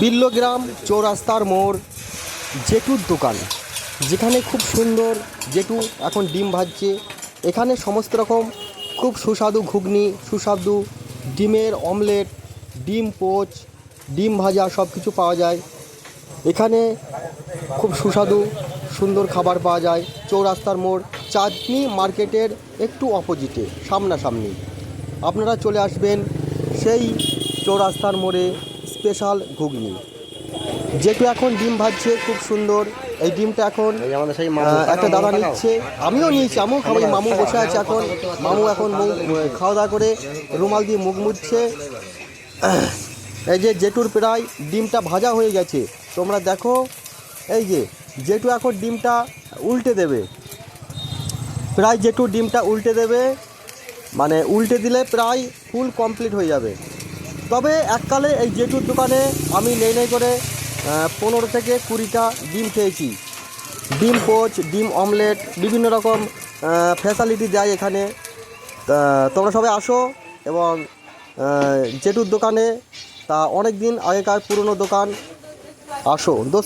বিল্লগ্রাম চৌরাস্তার মোড় জেঠুর দোকান। যেখানে খুব সুন্দর জেঠু এখন ডিম ভাজছে। এখানে সমস্ত রকম খুব সুস্বাদু ঘুগনি, সুস্বাদু ডিমের অমলেট, ডিম পোচ, ডিম ভাজা সব কিছু পাওয়া যায়। এখানে খুব সুস্বাদু সুন্দর খাবার পাওয়া যায়। চৌরাস্তার মোড় চাঁদনি মার্কেটের একটু অপোজিটে, সামনাসামনি। আপনারা চলে আসবেন সেই চৌরাস্তার মোড়ে স্পেশাল ঘুগনি। যেহেতু এখন ডিম ভাজছে খুব সুন্দর। এই ডিমটা এখন একটা দাদা নিচ্ছে। আমিও নিয়েছি আমিও খাব মামু বসে আছে এখন। মামু এখন খাওয়া দাওয়া করে রুমাল দিয়ে মুখ মুছছে। এই যে জেঠুর প্রায় ডিমটা ভাজা হয়ে গেছে। তোমরা দেখো এই যে জেঠু এখন ডিমটা উল্টে দেবে। প্রায় জেঠু ডিমটা উল্টে দেবে। মানে উল্টে দিলে প্রায় ফুল কমপ্লিট হয়ে যাবে। তবে এককালে এই জেঠুর দোকানে আমি নেই নেই করে পনেরো থেকে কুড়িটা ডিম খেয়েছি। ডিম পোচ, ডিম অমলেট, বিভিন্ন রকম ফ্যাসালিটি দেয় এখানে। তোমরা সবাই আসো এবং জেঠুর দোকানে, তা অনেক দিন আগেকার পুরনো দোকান, আসো। দোস্ত